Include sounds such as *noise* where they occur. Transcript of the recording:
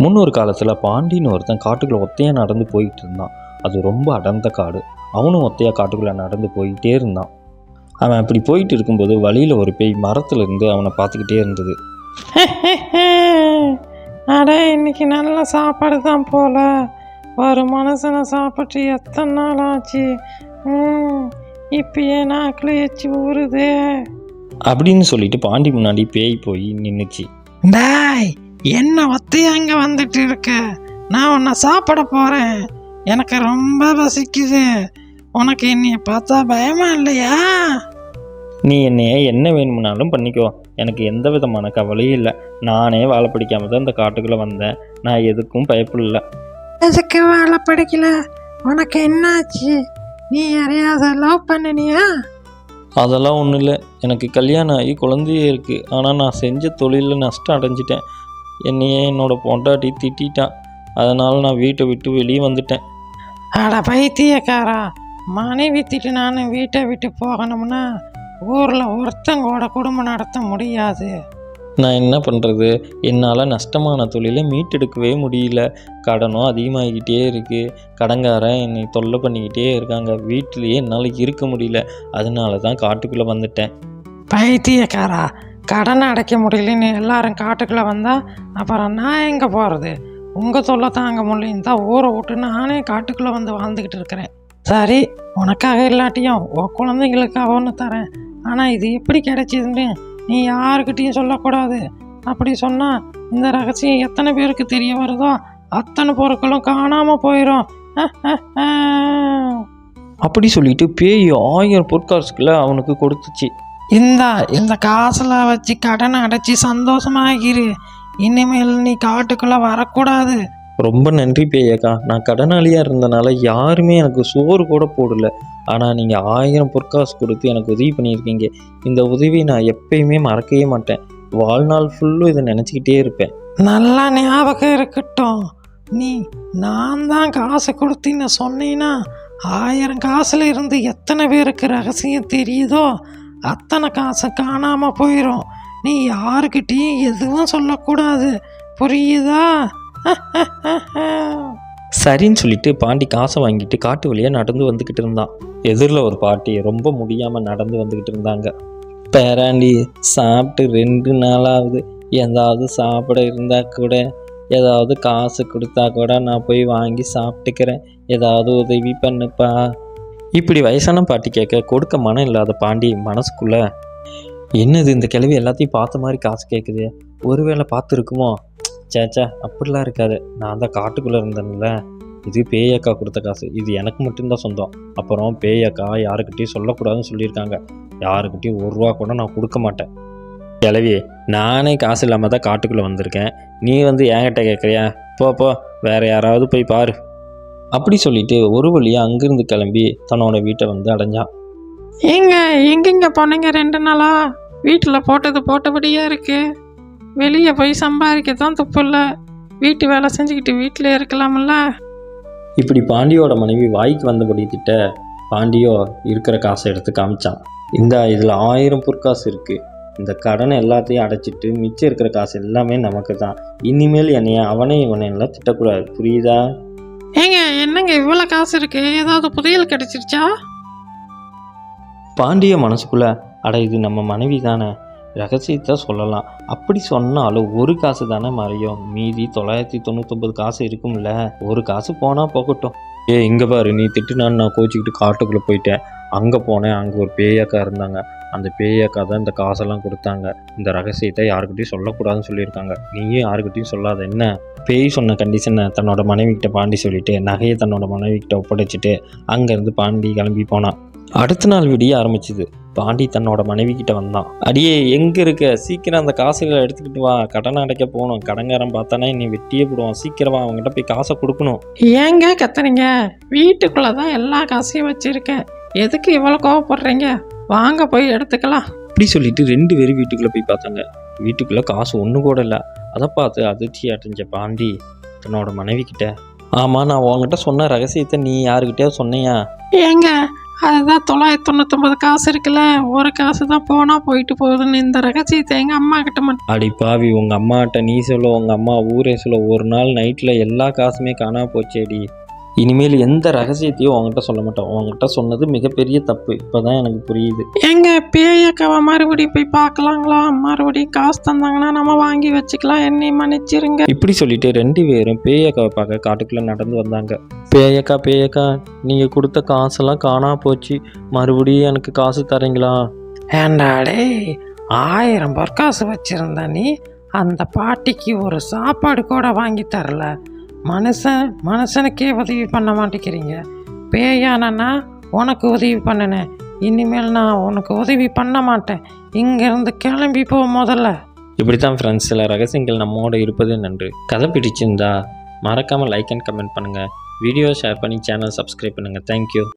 முன்னொரு காலத்தில் பாண்டின்னு ஒருத்தன் காட்டுக்குள்ளே ஒத்தையாக நடந்து போயிட்டு இருந்தான். அது ரொம்ப அடர்ந்த காடு. அவனும் ஒத்தையாக காட்டுக்குள்ளே நடந்து போயிட்டே இருந்தான். அவன் அப்படி போயிட்டு இருக்கும்போது வழியில் ஒரு பேய் மரத்துல இருந்து அவனை பார்த்துக்கிட்டே இருந்தது. *laughs* அட இன்னைக்கு நல்ல சாப்பாடு தான் போல. ஒரு மனுஷனை சாப்பிட்டு எத்தனை நாள் ஆச்சு? ம், இப்பயே நாக்கில் எச்சி ஊறுதே. அப்படின்னு சொல்லிட்டு பாண்டி முன்னாடி பேய் போய் நின்றுச்சு டாய் என்ன ஒத்தையா இங்கே வந்துட்டு இருக்க? நான் உன்னை சாப்பிட போகிறேன் எனக்கு ரொம்ப பசிக்குது. உனக்கு என்னைய பார்த்தா பயமா இல்லையா? நீ என்னைய என்ன வேணும்னாலும் பண்ணிக்கோ. எனக்கு எந்த விதமான கவலையும் இல்லை. நானே வாழை பிடிக்காம தான் இந்த காட்டுக்குள்ளே வந்தேன். நான் எதுக்கும் பயப்படல. எதுக்கு வேலை பிடிக்கல? உனக்கு என்னாச்சு? நீ யாரையாவது லவ் பண்ணினியா? அதெல்லாம் ஒன்றும் இல்லை. எனக்கு கல்யாணம் ஆகி குழந்தையே இருக்குது ஆனால் நான் செஞ்ச தொழிலில் நஷ்டம் அடைஞ்சிட்டேன். என்னையே என்னோட பொண்டாட்டி திட்டிட்டான் அதனால் நான் வீட்டை விட்டு வெளியே வந்துட்டேன். அட பைத்தியக்காரா மனைவி திட்டு நான் வீட்டை விட்டு போகணும்னா ஊரில் ஒருத்தங்கூட குடும்பம் நடத்த முடியாது. நான் என்ன பண்ணுறது என்னால் நஷ்டமான தொழிலை மீட்டெடுக்கவே முடியல. கடனும் அதிகமாகிக்கிட்டே இருக்குது கடங்காரன் என்னை தொல்லை பண்ணிக்கிட்டே இருக்காங்க. வீட்டிலேயே என்னால் இருக்க முடியல. அதனால தான் காட்டுக்குள்ளே வந்துட்டேன். பைத்தியக்காரா கடன் அடைக்க முடியலன்னு எல்லாரும் காட்டுக்குள்ளே வந்தால் அப்புறம் நான் எங்கே போகிறது உங்கள் சொல்ல தாங்க முடியும் தான் ஊரை விட்டு நானே காட்டுக்குள்ளே வந்து வாழ்ந்துக்கிட்டு இருக்கிறேன். சரி உனக்காக இல்லாட்டியும் உன் குழந்தைங்களுக்காக ஒன்று தரேன். ஆனால் இது எப்படி கிடைச்சிதுன்னு நீ யாருக்கிட்டேயும் சொல்லக்கூடாது. அப்படி சொன்னால் இந்த ரகசியம் எத்தனை பேருக்கு தெரிய வருதோ அத்தனை பொருட்களும் காணாமல் போயிடும் அப்படி சொல்லிட்டு பேய் ஆயிரம் பொற்காசுகளை அவனுக்கு கொடுத்துச்சு. இந்தா இந்த காசில் வச்சு கடனை அடைச்சி சந்தோஷமாகிரு. இனிமேல் நீ காட்டுக்குள்ளே வரக்கூடாது. ரொம்ப நன்றி பேயக்கா நான் கடனாளியாக இருந்தனால யாருமே எனக்கு சோறு கூட போடல. ஆனால் நீங்கள் ஆயிரம் பொற்காசு கொடுத்து எனக்கு உதவி பண்ணியிருக்கீங்க. இந்த உதவியை நான் எப்பயுமே மறக்கவே மாட்டேன். வாழ்நாள் ஃபுல்லும் இதை நினச்சிக்கிட்டே இருப்பேன். நல்லா ஞாபகம் இருக்கட்டும். நீ நான் தான் காசு கொடுத்தின்னு சொன்னீன்னா ஆயிரம் காசுல இருந்து எத்தனை பேருக்கு ரகசியம் தெரியுதோ? அத்தனை காசு காணாமல் போயிடும் நீ யாருக்கிட்டேயும் எதுவும் சொல்லக்கூடாது. புரியுதா? *laughs* சரின்னு சொல்லிட்டு பாண்டி காசை வாங்கிட்டு காட்டு வழியாக நடந்து வந்துக்கிட்டு இருந்தான். எதிரில் ஒரு பாட்டி ரொம்ப முடியாமல் நடந்து வந்துக்கிட்டு இருந்தாங்க. பேராண்டி சாப்பிட்டு ரெண்டு நாளாவது ஏதாவது சாப்பிட இருந்தால் கூட ஏதாவது காசு கொடுத்தா கூட நான் போய் வாங்கி சாப்பிட்டுக்கிறேன். ஏதாவது உதவி பண்ணுப்பா. இப்படி வயசான பாட்டி கேட்க கொடுக்க மனம் இல்லாத பாண்டி மனசுக்குள்ள என்னது இந்த கிழவி எல்லாத்தையும் பார்த்த மாதிரி காசு கேட்குது ஒருவேளை பார்த்துருக்குமோ? சேச்சா அப்படிலாம் இருக்காது. நான் தான் காட்டுக்குள்ளே இருந்தேன்ல. இது பேயக்கா கொடுத்த காசு. இது எனக்கு மட்டும்தான் சொந்தம். அப்புறம் பேயக்கா யாருக்கிட்டையும் சொல்லக்கூடாதுன்னு சொல்லியிருக்காங்க. யாருக்கிட்டையும் ஒரு ரூபா கூட நான் கொடுக்க மாட்டேன். கிளவி நானே காசு இல்லாமல் தான் காட்டுக்குள்ளே வந்திருக்கேன். நீ வந்து என்கிட்ட கேட்குறியா போ போ. வேறு யாராவது போய் பாரு. அப்படி சொல்லிட்டு ஒரு வழியாக அங்கிருந்து கிளம்பி தன்னோட வீட்டை வந்து அடைஞ்சான் ஏங்க எங்கெங்க போனீங்க ரெண்டு நாளா? வீட்டில் போட்டது போட்டபடியே இருக்கு. வெளியே போய் சம்பாதிக்க தான் துப்பு இல்லை. வீட்டு வேலை செஞ்சுக்கிட்டு வீட்டில் இருக்கலாம்ல. இப்படி பாண்டியோட மனைவி வாய்க்கு வந்தபடி திட்ட பாண்டியோ இருக்கிற காசை எடுத்து காமிச்சான். இந்த இதில் ஆயிரம் பொற்காசு இருக்குது இந்த கடனை எல்லாத்தையும் அடைச்சிட்டு மிச்சம் இருக்கிற காசு எல்லாமே நமக்கு தான் இனிமேல் என்னைய அவனே இவனை எல்லாம் திட்டக்கூடாது. புரியுதா? ஏங்க என்னங்க இவ்வளோ காசு இருக்கு? ஏதாவது புதையல் கிடைச்சிருச்சா? பாண்டிய மனசுக்குள்ள அட இது நம்ம மனைவி தானே. ரகசியத்தை சொல்லலாம். அப்படி சொன்னாலும் ஒரு காசு தானே மறையும் மீதி தொள்ளாயிரத்தி தொண்ணூத்தொம்பது காசு இருக்கும்ல. ஒரு காசு போனால் போகட்டும். ஏ இங்கே பாரு நீ திட்டுனான்னு நான் கோச்சிக்கிட்டு காட்டுக்குள்ளே போயிட்டேன். அங்கே போனேன் அங்கே ஒரு பேயக்கா இருந்தாங்க. அந்த பேயக்கா தான் இந்த காசெல்லாம் கொடுத்தாங்க. இந்த ரகசியத்தை யாருக்கிட்டையும் சொல்லக்கூடாதுன்னு சொல்லியிருக்காங்க. நீயும் யாருக்கிட்டையும் சொல்லாத என்ன? பேய் சொன்ன கண்டிஷனை தன்னோட மனைவிக்கிட்ட பாண்டி சொல்லிவிட்டு நகையை தன்னோட மனைவிக்கிட்ட ஒப்படைச்சிட்டு அங்கேருந்து பாண்டி கிளம்பி போனான். அடுத்த நாள் விடிய ஆரம்பிச்சுது. பாண்டி தன்னோட மனைவி கிட்ட வந்தான். அடியே எங்க இருக்க? சீக்கிரம் அந்த காசுகளை எடுத்துக்கிட்டு வா. கடன் அடைக்க போகணும். கடன்காரன் பார்த்தானே நீ வெட்டியே போடுவான். சீக்கிரம் அவங்ககிட்ட போய் காசை கொடுக்கணும். ஏங்க கத்துறீங்க? வீட்டுக்குள்ளே தான் எல்லா காசையும் வச்சுருக்கேன் எதுக்கு இவ்வளோ கோவப்படுறீங்க? வாங்க போய் எடுத்துக்கலாம். அப்படி சொல்லிட்டு ரெண்டு பேரும் வீட்டுக்குள்ளே போய் பார்த்தாங்க. வீட்டுக்குள்ளே காசு ஒன்று கூட இல்லை. அதை பார்த்து அதிர்ச்சி அடைஞ்ச பாண்டி தன்னோட மனைவி கிட்ட ஆமாம் நான் உன்கிட்ட சொன்ன ரகசியத்தை நீ யாருக்கிட்டயாவது சொன்னியா? ஏங்க அதுதான் தொள்ளாயிரத்தி தொண்ணூத்தொம்பது காசு இருக்குல்ல ஒரு காசு தான் போனால் போயிட்டு போகுதுன்னு இந்த ரகசியத்தை எங்கள் அம்மா கிட்ட மட்டும் அடி பாவி உங்கள் அம்மாட்ட நீ சொல்ல உங்கள் அம்மா ஊரே சொல்ல. ஒரு நாள் நைட்டில் எல்லா காசுமே காணாம போச்சேடி. இனிமேல் எந்த ரகசியத்தையும் உங்ககிட்ட சொல்ல மாட்டோம். உங்ககிட்ட சொன்னது மிகப்பெரிய தப்பு. இப்போ தான் எனக்கு புரியுது. எங்க பேயக்காவை மறுபடியும் போய் பார்க்கலாங்களா? மறுபடியும் காசு தந்தாங்கன்னா நம்ம வாங்கி வச்சுக்கலாம். என்னை மன்னிச்சிருங்க. இப்படி சொல்லிட்டு ரெண்டு பேரும் பேயக்காவை பார்க்க காட்டுக்குள்ளே நடந்து வந்தாங்க. பேயக்கா பேயக்கா நீங்கள் கொடுத்த காசெல்லாம் காணா போச்சு. மறுபடியும் எனக்கு காசு தரீங்களா? ஏண்டாடே ஆயிரம் பொற்காசு வச்சிருந்த நீ அந்த பாட்டிக்கு ஒரு சாப்பாடு கூட வாங்கி தரல. மனுஷன் மனுஷனுக்கே உதவி பண்ண மாட்டேங்கிறீங்க. பேயானா உனக்கு உதவி பண்ணினேன் இனிமேல் நான் உனக்கு உதவி பண்ண மாட்டேன். இங்கேருந்து கிளம்பி போ முதல்ல. இப்படி தான் ஃப்ரெண்ட்ஸ் சில ரகசியங்கள் நம்மோட இருப்பது நன்று. கதை பிடிச்சிருந்தா மறக்காமல் லைக் அண்ட் கமெண்ட் பண்ணுங்கள் வீடியோ ஷேர் பண்ணி சேனல் சப்ஸ்கிரைப் பண்ணுங்கள் தேங்க்யூ